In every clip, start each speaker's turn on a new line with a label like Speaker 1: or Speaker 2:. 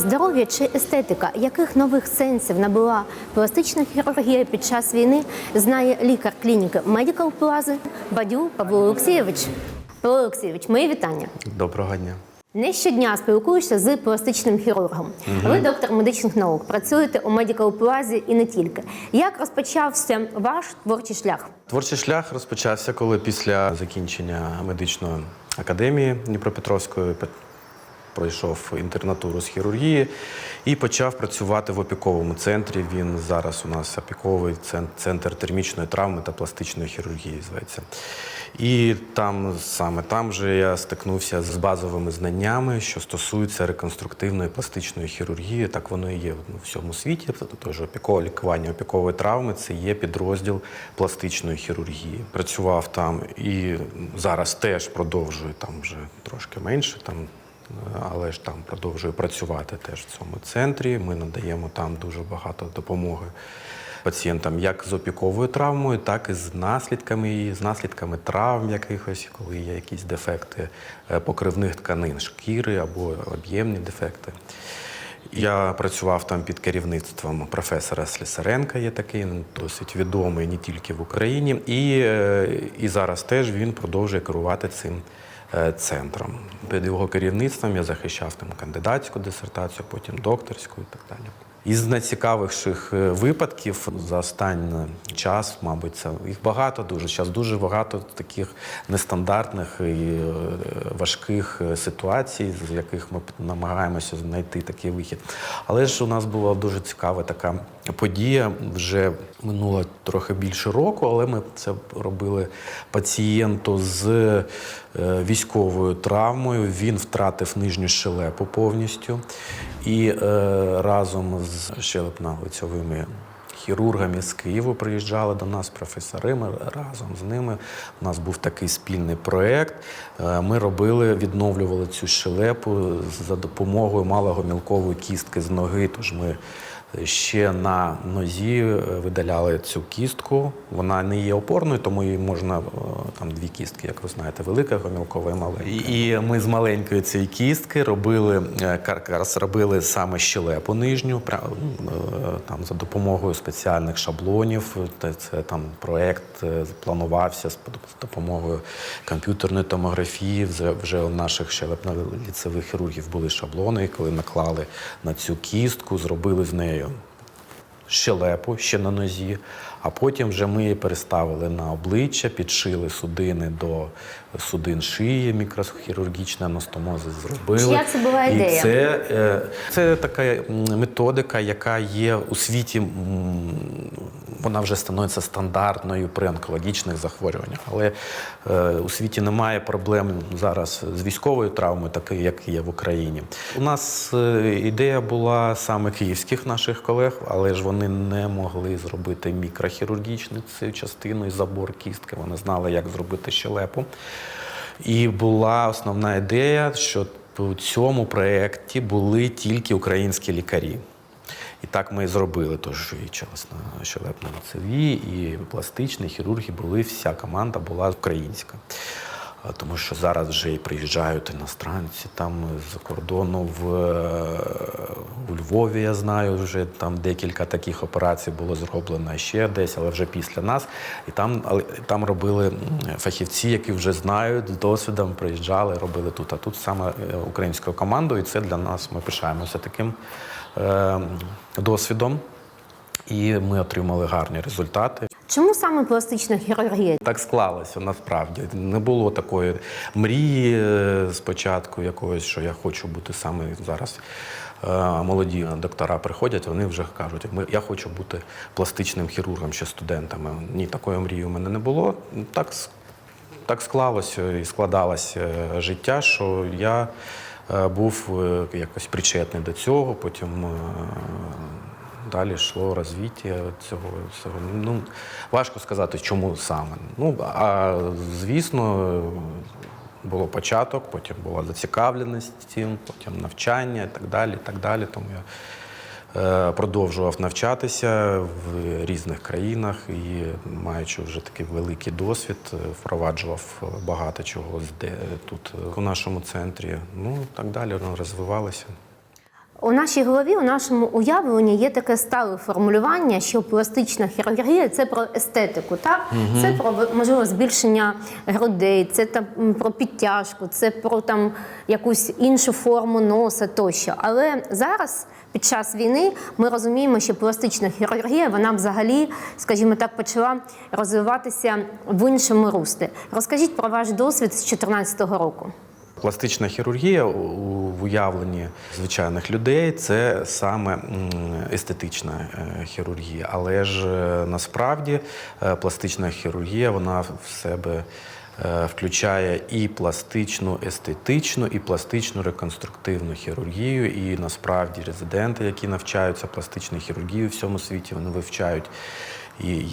Speaker 1: Здоров'я чи естетика, яких нових сенсів набула пластична хірургія під час війни, знає лікар клініки Medical Plaza Бадю Павло Олексійович. Павло Олексійович, мої вітання.
Speaker 2: Доброго дня.
Speaker 1: Не щодня спілкуюся з пластичним хірургом. Ви доктор медичних наук, працюєте у Medical Plaza і не тільки. Як розпочався ваш творчий шлях?
Speaker 2: Творчий шлях розпочався, коли після закінчення медичної академії Дніпропетровської пе- пройшов інтернатуру з хірургії і почав працювати в опіковому центрі. Він зараз у нас опіковий центр термічної травми та пластичної хірургії зветься. І там саме там же я стикнувся з базовими знаннями, що стосуються реконструктивної пластичної хірургії. Так воно і є в всьому світі. Тож опікове лікування опікової травми це є підрозділ пластичної хірургії. Працював там і зараз теж продовжую там вже трошки менше. Там але ж там продовжую працювати теж в цьому центрі. Ми надаємо там дуже багато допомоги пацієнтам як з опіковою травмою, так і з наслідками її, з наслідками травм якихось, коли є якісь дефекти е, покривних тканин, шкіри або об'ємні дефекти. Я працював там під керівництвом професора Слісаренка, є такий досить відомий не тільки в Україні, і, е, і зараз теж він продовжує керувати цим центром. Під його керівництвом я захищав там кандидатську дисертацію, потім докторську і так далі. Із найцікавіших е, випадків за останній час, мабуть, це їх багато дуже. Зараз дуже багато таких нестандартних і е, важких е, ситуацій, з яких ми намагаємося знайти такий вихід. Але ж у нас була дуже цікава така подія. Вже минуло трохи більше року, але ми це робили пацієнту з е, військовою травмою. Він втратив нижню щелепу повністю. І е, разом з щелепно-лицьовими хірургами з Києву приїжджали до нас професори. Ми разом з ними. У нас був такий спільний проєкт. Е, Ми робили, відновлювали цю щелепу за допомогою малого-мілкової кістки з ноги. Тож ми ще на нозі е, видаляли цю кістку. Вона не є опорною, тому її можна е, там дві кістки, як ви знаєте, велика гомілкова і маленька. І, ми з маленької цієї кістки робили е, каркас, робили саме щелепу нижню, е, там за допомогою спеціальних шаблонів. Це там проект планувався з допомогою комп'ютерної томографії. Вже, вже у наших щелепно-ліцевих хірургів були шаблони, коли наклали на цю кістку, зробили з нею щелепу ще на нозі, а потім вже ми її переставили на обличчя, підшили судини до судин шиї, мікрохірургічна анастомози зробили.
Speaker 1: Чия це була ідея?
Speaker 2: І це, е, це така методика, яка є у світі, вона вже становиться стандартною при онкологічних захворюваннях. Але е, у світі немає проблем зараз з військовою травмою, такою, як є в Україні. У нас е, ідея була саме київських наших колег, але ж вони не могли зробити мікрохірургічну цю частину і забор кістки. Вони знали, як зробити щелепу. І була основна ідея, що у цьому проєкті були тільки українські лікарі. І так ми і зробили. Тож і челесно щелепно лицеві, і пластичні хірурги були, вся команда була українська. Тому що зараз вже і приїжджають іностранці там з кордону в, е, Львові, я знаю, вже там декілька таких операцій було зроблено ще десь, але вже після нас. І там, але, там робили фахівці, які вже знають, з досвідом приїжджали, робили тут. А тут саме е, українською командою, і це для нас ми пишаємося таким е, досвідом. І ми отримали гарні результати.
Speaker 1: Чому саме пластична хірургія?
Speaker 2: Так склалося насправді. Не було такої мрії е, спочатку якогось, що я хочу бути саме зараз. Е, Молоді доктора приходять, вони вже кажуть, я хочу бути пластичним хірургом ще студентами. Ні, такої мрії у мене не було. Так, так склалося і складалося е, життя, що я е, був е, якось причетний до цього, потім. е, Далі йшло розвиття цього всього. Ну, важко сказати, чому саме. Ну, а звісно, було початок, потім була зацікавленість цим, потім навчання і так далі. І так далі. Тому я е, продовжував навчатися в різних країнах і, маючи вже такий великий досвід, е, впроваджував багато чого тут е, у нашому центрі. Ну, так далі воно розвивалося.
Speaker 1: У нашій голові, у нашому уявленні є таке стале формулювання, що пластична хірургія це про естетику, так? Це про можливо збільшення грудей, це там про підтяжку, це про там якусь іншу форму носа тощо. Але зараз, під час війни, ми розуміємо, що пластична хірургія вона взагалі, скажімо так, почала розвиватися в іншому руслі. Розкажіть про ваш досвід з 2014 року.
Speaker 2: Пластична хірургія у- у- уявленні звичайних людей це саме естетична е, хірургія. Але ж е, насправді е, пластична хірургія вона в себе включає і пластичну естетичну, і пластичну реконструктивну хірургію. І насправді резиденти, які навчаються пластичній хірургії в всьому світі, вони вивчають і,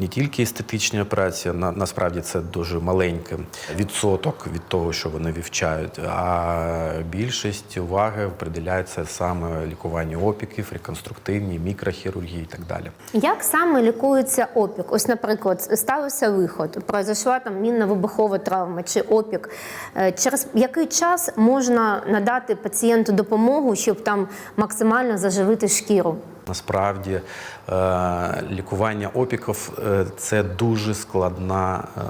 Speaker 2: не тільки естетичні операції, на, насправді це дуже маленький відсоток від того, що вони вивчають, а більшість уваги приділяється саме лікуванню опіків, реконструктивній, мікрохірургії і так далі.
Speaker 1: Як саме лікується опік? Ось, наприклад, стався виход, произошла там мінно-вибухова травма чи опік. Е, Через який час можна надати пацієнту допомогу, щоб там максимально заживити шкіру?
Speaker 2: Насправді е, лікування опіків е, це дуже складна е,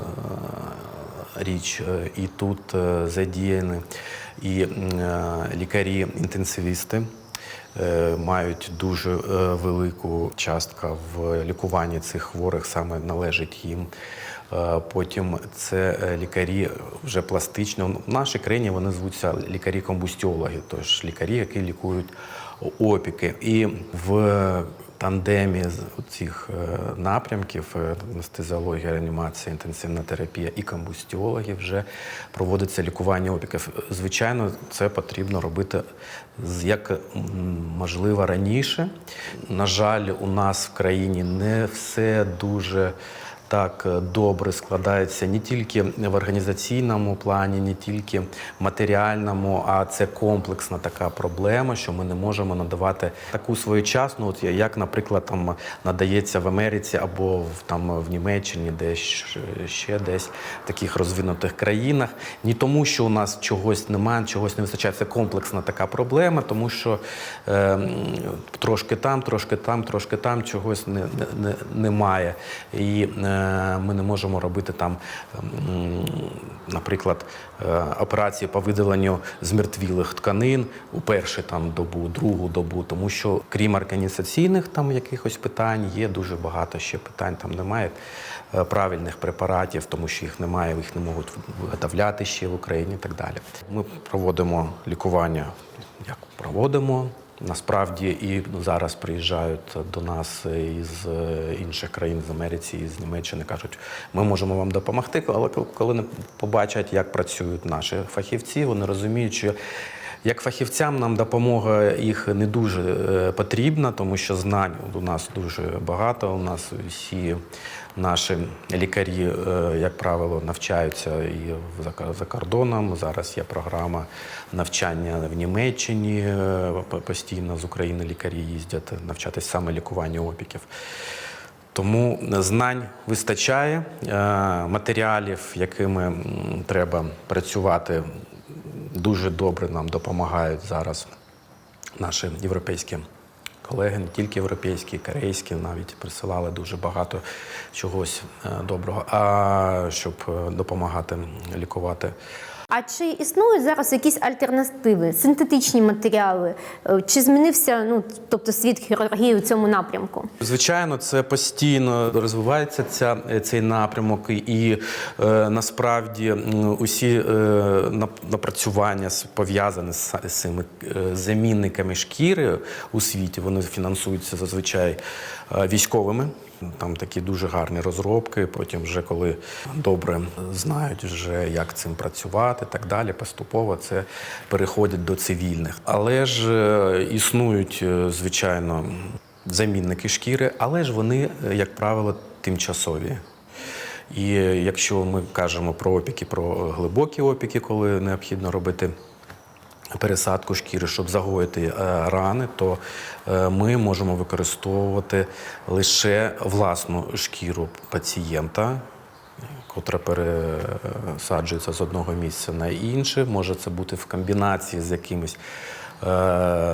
Speaker 2: річ. І тут задіяні і лікарі-інтенсивісти. Мають дуже велику частку в лікуванні цих хворих, саме належить їм. Потім це лікарі вже пластично. В нашій країні вони звуться лікарі-комбустіологи, тож лікарі, які лікують опіки. І в тандемі з цих е, напрямків е, анестезіологія, реанімація, інтенсивна терапія і комбустіологи вже проводиться лікування опіків. Звичайно, це потрібно робити як можливо раніше. На жаль, у нас в країні не все дуже так е, добре складається не тільки в організаційному плані, не тільки матеріальному, а це комплексна така проблема, що ми не можемо надавати таку своєчасну, от як, наприклад, там надається в Америці або в там в Німеччині, десь ще десь в таких розвинутих країнах. Не тому, що у нас чогось немає, чогось не вистачає. Це комплексна така проблема, тому що е, трошки там, трошки там, трошки там чогось не, не, не, немає. І е, ми не можемо робити там, наприклад, е, операції по видаленню змертвілих тканин у першу там добу, другу добу, тому що крім організаційних там якихось питань, є дуже багато ще питань. Там немає е, правильних препаратів, тому що їх немає, їх не можуть виготовляти ще в Україні і так далі. Ми проводимо лікування, як проводимо. Насправді і зараз приїжджають до нас із е, інших країн з Америці, із Німеччини, кажуть, ми можемо вам допомогти, але коли не побачать, як працюють наші фахівці, вони розуміють, що як фахівцям нам допомога їх не дуже е, потрібна, тому що знань у нас дуже багато. У нас всі наші лікарі, е, як правило, навчаються і за- кордоном. Зараз є програма навчання в Німеччині. е, Постійно з України лікарі їздять навчатись саме лікуванню опіків. Тому знань вистачає, матеріалів, якими треба працювати, дуже добре нам допомагають зараз наші європейські колеги, не тільки європейські, корейські, навіть присилали дуже багато чогось е, доброго, а щоб е, допомагати лікувати
Speaker 1: А чи існують зараз якісь альтернативи, синтетичні матеріали? Е, Чи змінився ну, тобто світ хірургії у цьому напрямку?
Speaker 2: Звичайно, це постійно розвивається ця, цей напрямок, і е, насправді усі е, напрацювання пов'язані з, з цими е, замінниками шкіри у світі, вони фінансуються зазвичай е, військовими. Там такі дуже гарні розробки. Потім, вже коли добре знають, вже як цим працювати, так далі, поступово це переходить до цивільних. Але ж е, існують, е, звичайно, замінники шкіри, але ж вони, е, як правило, тимчасові. І якщо ми кажемо про опіки, про глибокі опіки, коли необхідно робити пересадку шкіри, щоб загоїти е, рани, то е, ми можемо використовувати лише власну шкіру пацієнта, котра пересаджується з одного місця на інше. Може це бути в комбінації з якимись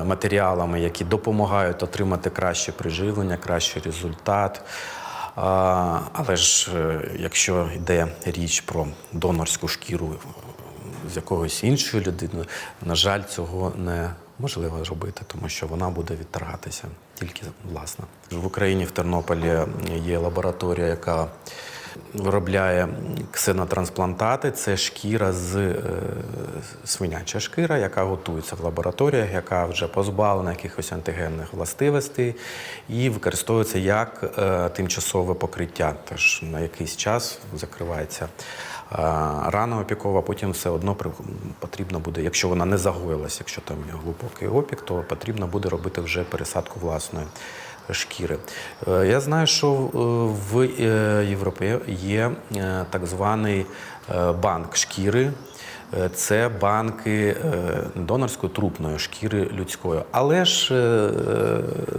Speaker 2: матеріалами, які допомагають отримати краще приживлення, кращий результат. А, Але ж е, якщо йде річ про донорську шкіру з якогось іншої людини, на жаль, цього неможливо зробити, тому що вона буде відторгатися тільки власна. В Україні в Тернополі є лабораторія, яка виробляє ксенотрансплантати. Це шкіра з е, свиняча шкіра, яка готується в лабораторіях, яка вже позбавлена якихось антигенних властивостей і використовується як е, тимчасове покриття. Тож на якийсь час закривається е, рана опікова, потім все одно потрібно буде, якщо вона не загоїлася, якщо там є глибокий опік, то потрібно буде робити вже пересадку власної шкіри. Е, Я знаю, що е, в е, Європі є так званий банк шкіри. Це банки донорської трупної шкіри людської. Але ж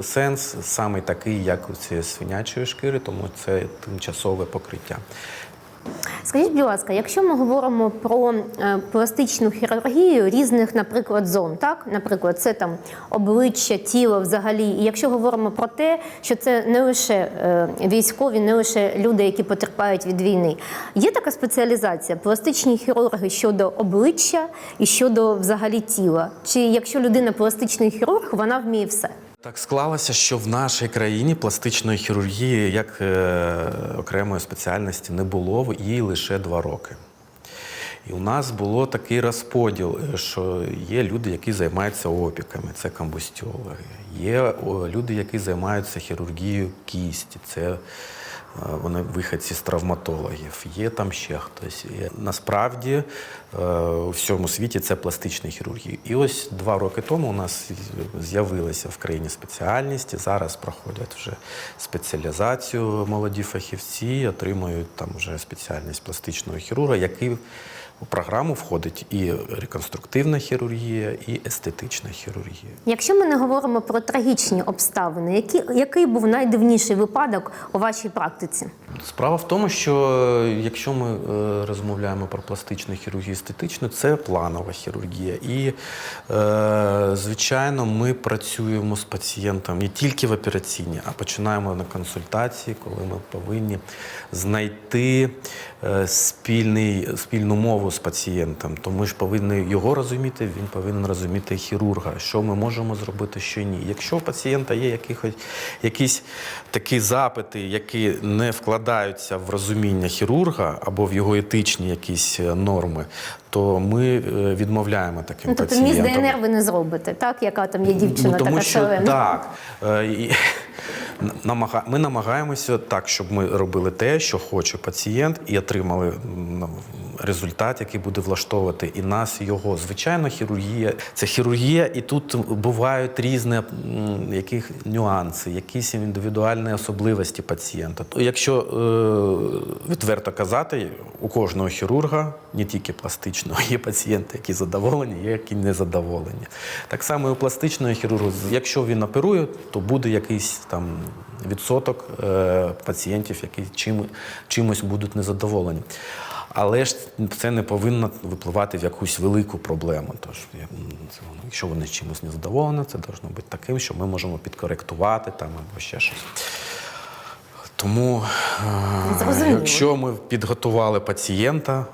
Speaker 2: сенс саме такий, як у цієї свинячої шкіри, тому це тимчасове покриття.
Speaker 1: Скажіть, будь ласка, якщо ми говоримо про е, пластичну хірургію різних, наприклад, зон, так, наприклад, це там обличчя, тіло взагалі, і якщо говоримо про те, що це не лише е, військові, не лише люди, які потерпають від війни, є така спеціалізація пластичні хірурги щодо обличчя і щодо взагалі тіла. Чи якщо людина пластичний хірург, вона вміє все?
Speaker 2: Так склалося, що в нашій країні пластичної хірургії як е, окремої спеціальності не було, їй лише два роки. І у нас було такий розподіл, е, що є люди, які займаються опіками, це комбустіологи. Є люди, які займаються хірургією кісті, це вони виходці з травматологів. Є там ще хтось. І насправді е, у всьому світі це пластична хірургія. І ось два роки тому у нас з'явилася в країні спеціальність. і Зараз проходять вже спеціалізацію молоді фахівці, отримують там вже спеціальність пластичного хірурга, який у програму входить і реконструктивна хірургія, і естетична хірургія.
Speaker 1: Якщо ми не говоримо про трагічні обставини, які, який був найдивніший випадок у вашій практиці?
Speaker 2: Справа в тому, що е, якщо ми е, розмовляємо про пластичну хірургію естетичну, це планова хірургія. І, е, звичайно, ми працюємо з пацієнтом не тільки в операційній, а починаємо на консультації, коли ми повинні знайти е, спільний, спільну мову з пацієнтом. То ми ж повинні його розуміти, він повинен розуміти хірурга, що ми можемо зробити, що ні. Якщо у пацієнта є якихось, якісь такі запити, які не вкладаються в розуміння хірурга або в його етичні якісь е, норми, то ми е, відмовляємо таким
Speaker 1: Ну, тобто міст. ДНР ви не зробите, так? Яка там є дівчина
Speaker 2: Ну, тому
Speaker 1: така
Speaker 2: що так. Ми намагаємося так, щоб ми робили те, що хоче пацієнт, і отримали результат, який буде влаштовувати і нас, і його. Звичайно, хірургія це хірургія, і тут бувають різні яких нюанси, якісь індивідуальні особливості пацієнта. То Якщо е, відверто казати, у кожного хірурга, не тільки пластичного, є пацієнти, які задоволені, є які незадоволені. Так само і у пластичного хірурга, якщо він оперує, то буде якийсь там відсоток е, пацієнтів, які чим, чимось будуть незадоволені. Але ж це не повинно випливати в якусь велику проблему. Тож, якщо вони чимось не задоволені, це повинно бути таким, що ми можемо підкоректувати там або ще щось. Тому, е, якщо ми підготували пацієнта,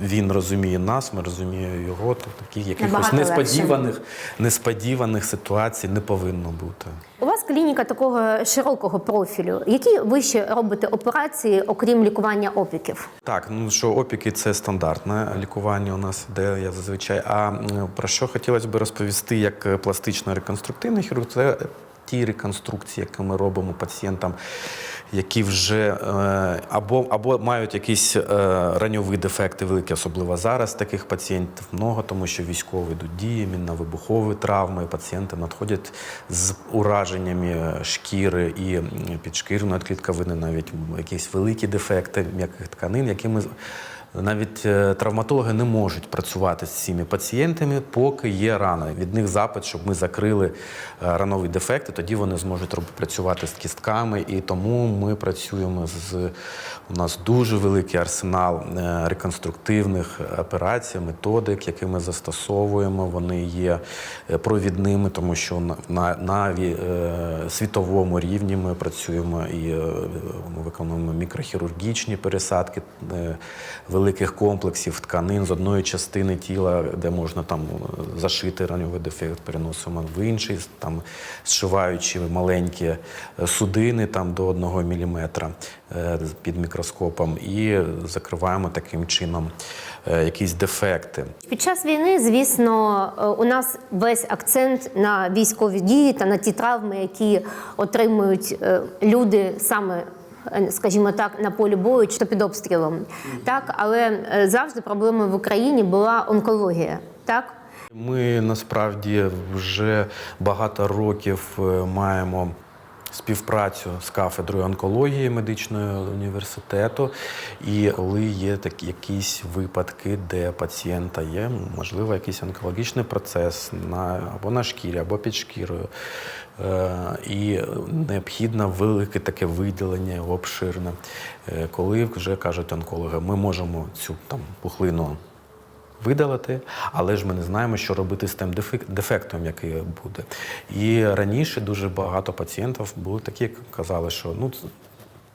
Speaker 2: він розуміє нас, ми розуміємо його, то таких якихось несподіваних, несподіваних ситуацій не повинно бути.
Speaker 1: У вас клініка такого широкого профілю. Які ви ще робите операції, окрім лікування опіків?
Speaker 2: Так, ну що опіки це стандартне лікування у нас іде я зазвичай. А про що хотілося б розповісти як е, пластично реконструктивний хірург, це ті реконструкції, які ми робимо пацієнтам, які вже е, або, або мають якісь е, раньові дефекти великі, особливо зараз таких пацієнтів много, тому що військові йдуть дії, мінно-вибухові травми, пацієнти надходять з ураженнями е, шкіри і підшкірної клітковини, навіть якісь великі дефекти м'яких тканин, які ми Навіть е, травматологи не можуть працювати з цими пацієнтами, поки є рана. Від них запит, щоб ми закрили е, ранові дефекти, тоді вони зможуть працювати з кістками. І тому ми працюємо з у нас дуже великий арсенал е, реконструктивних операцій, методик, які ми застосовуємо. Вони є провідними, тому що на, на, світовому рівні ми працюємо і ми виконуємо мікрохірургічні пересадки великих комплексів тканин з одної частини тіла, де можна там е, зашити раньовий дефект, переносимо в інший, там зшиваючи маленькі е, судини там до 1 мм під мікроскопом, і закриваємо таким чином е, якісь дефекти.
Speaker 1: Під час війни, звісно, е, у нас весь акцент на військові дії та на ті травми, які отримують е, люди саме. Е, Скажімо так, на полі бою чи то під обстрілом, так але е, завжди проблемою в Україні була онкологія. Так
Speaker 2: Ми насправді вже багато років е, маємо співпрацю з кафедрою онкології медичного університету. І коли є такі якісь випадки, де пацієнта є, можливо, якийсь онкологічний процес на або на шкірі, або під шкірою. е, І необхідно велике таке виділення обширне. Е, Коли вже кажуть онкологи, ми можемо цю там пухлину видалити, але ж ми не знаємо, що робити з тим дефек- дефектом, який буде. І раніше дуже багато пацієнтів були такі, казали, що ну.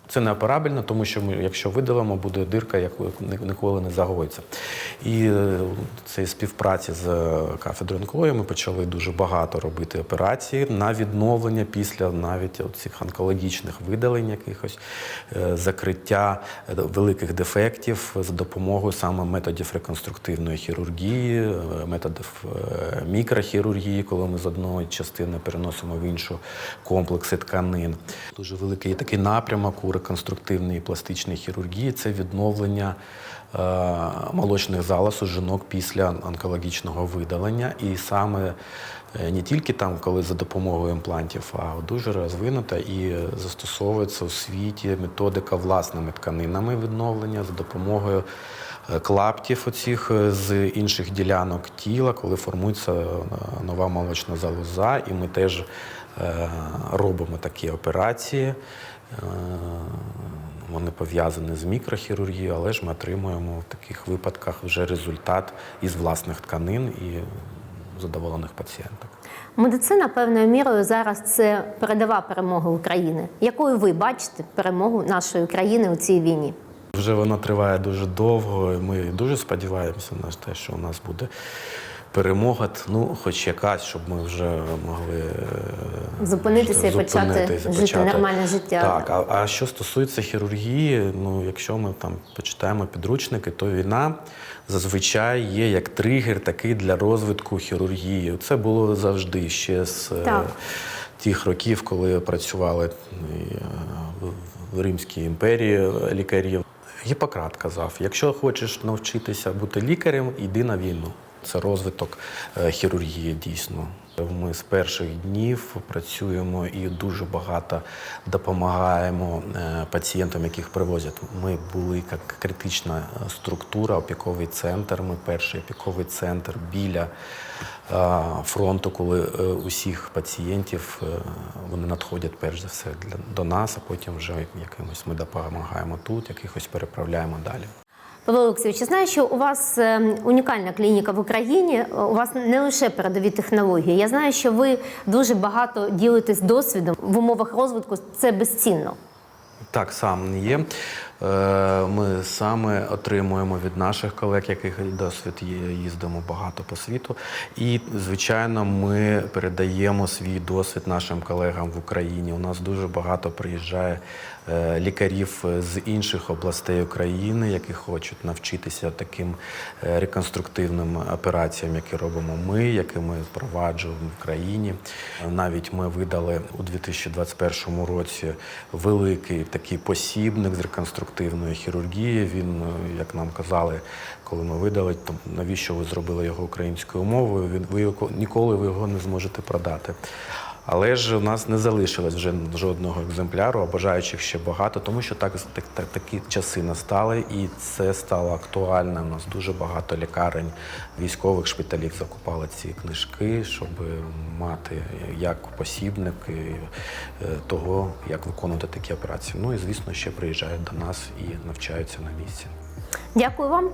Speaker 2: Це не операбельно, тому що ми, якщо видалимо, буде дирка, яку ніколи не загоїться. І е, цієї співпраці з е, кафедрою онкології ми почали дуже багато робити операцій на відновлення після навіть цих онкологічних видалень, якихось е, закриття великих дефектів за допомогою саме методів реконструктивної хірургії, методів мікрохірургії, коли ми з одної частини переносимо в іншу комплекси тканин. Дуже великий такий напрямок у реконструктивній і пластичній хірургії це відновлення е, молочних залоз у жінок після онкологічного видалення. І саме е, не тільки там, коли за допомогою імплантів, а дуже розвинута і застосовується у світі методика власними тканинами відновлення за допомогою е, клаптів оцих з інших ділянок тіла, коли формується нова молочна залоза, і ми теж робимо такі операції. Е, Вони пов'язані з мікрохірургією, але ж ми отримуємо в таких випадках вже результат із власних тканин і задоволених пацієнток.
Speaker 1: медицина певною мірою зараз це передова перемога України. Якою ви бачите перемогу нашої країни у цій війні?
Speaker 2: Вже воно триває дуже довго, і ми дуже сподіваємося на те, що у нас буде перемога, ну, хоч якась, щоб ми вже могли е,
Speaker 1: Зупинитися і почати жити нормальне життя.
Speaker 2: Так, а, а що стосується хірургії, ну якщо ми там почитаємо підручники, то війна зазвичай є як тригер такий для розвитку хірургії. Це було завжди ще з е,
Speaker 1: Так.
Speaker 2: тих років, коли працювали е, в- Римській імперії лікарі. Гіппократ казав: якщо хочеш навчитися бути лікарем, йди на війну. Це розвиток е, хірургії дійсно. Ми з перших днів працюємо і дуже багато допомагаємо е, пацієнтам, яких привозять. Ми були як критична е, структура, опіковий центр. Ми перший опіковий центр біля фронту, коли усіх пацієнтів вони надходять перш за все до нас, а потім вже якимось ми допомагаємо тут, якихось переправляємо далі.
Speaker 1: Павло Олексійович, я знаю, що у вас е, унікальна клініка в Україні. У вас не лише передові технології. Я знаю, що ви дуже багато ділитесь досвідом в умовах розвитку. Це безцінно.
Speaker 2: Так, сам є. Е, Ми саме отримуємо від наших колег, яких досвід є, їздимо багато по світу. І, звичайно, ми передаємо свій досвід нашим колегам в Україні. У нас дуже багато приїжджає е, лікарів з інших областей України, які хочуть навчитися таким е, реконструктивним операціям, які робимо ми, які ми впроваджуємо в країні. Навіть ми видали у 2021 році великий такий посібник з реконструктивної хірургії. Він, е, як нам казали, коли ми видали, то навіщо ви зробили його українською мовою? Він ви його- ніколи ви його не зможете продати. Але ж у нас не залишилось вже жодного екземпляру, а бажаючих ще багато, тому що так, так, так такі часи настали, і це стало актуально. У нас дуже багато лікарень, військових шпиталів закупали ці книжки, щоб мати як посібник е, того, як виконувати такі операції. Ну і звісно, ще приїжджають до нас і навчаються на місці.
Speaker 1: Дякую вам.